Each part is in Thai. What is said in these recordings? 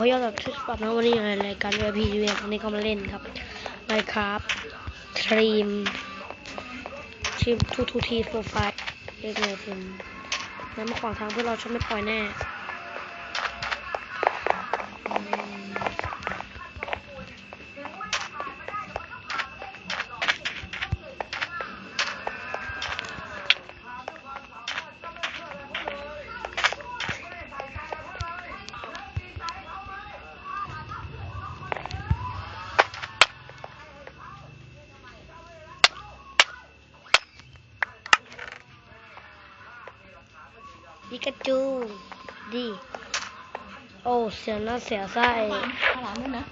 ขอยอดแบบชุดปรับนะวันนี้อยู่ในรายการเวพีเวนวันนี้ก็มาเล่นครับไมครับทรีมทีมทูทูทีโฟร์ไฟเรียกเลยเป็นนั้นมาขวางทางเพื่อเราชนไม่ปล่อยแน่ ปิกาจูดีโอ้เสียหน้าเสียไส้ข้างหลังด้วยนะ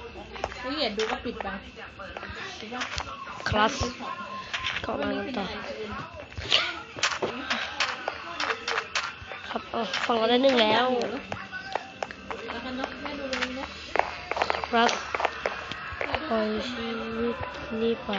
ละเอียดดูก็ปิดไปถูกปะคลาสก็มากันต่อครับเอาฟังเราได้หนึ่งแล้วแล้วกันเนาะแม่ดูตรงนี้นะครับปล่อยชีวิตนี้ไป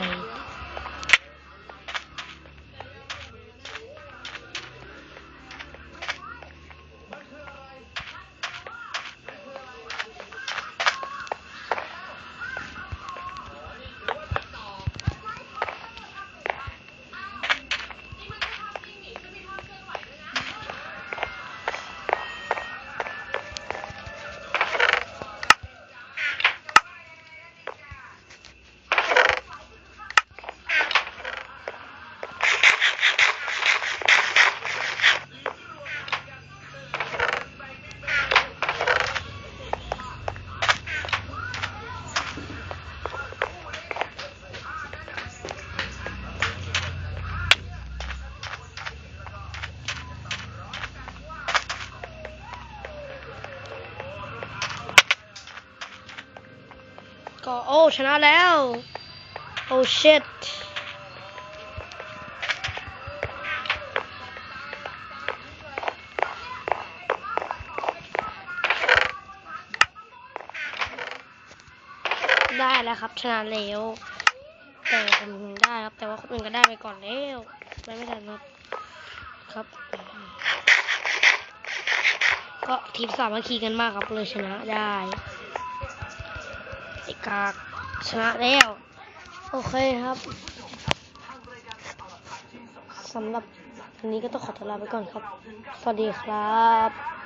ก็โอ้ชนะแล้ว โอ้ชิตได้แล้วครับชนะแล้วแต่ผมได้ครับ แต่ว่าคนอื่นก็ได้ไปก่อนแล้วไม่ไม่ทันครับครับ ก็ทีมสามัคคีกันมากครับเลยชนะได้ ไอ้กากชนะแล้ว โอเคครับสำหรับวันนี้ก็ต้องขอตัวลาไปก่อนครับ สวัสดีครับ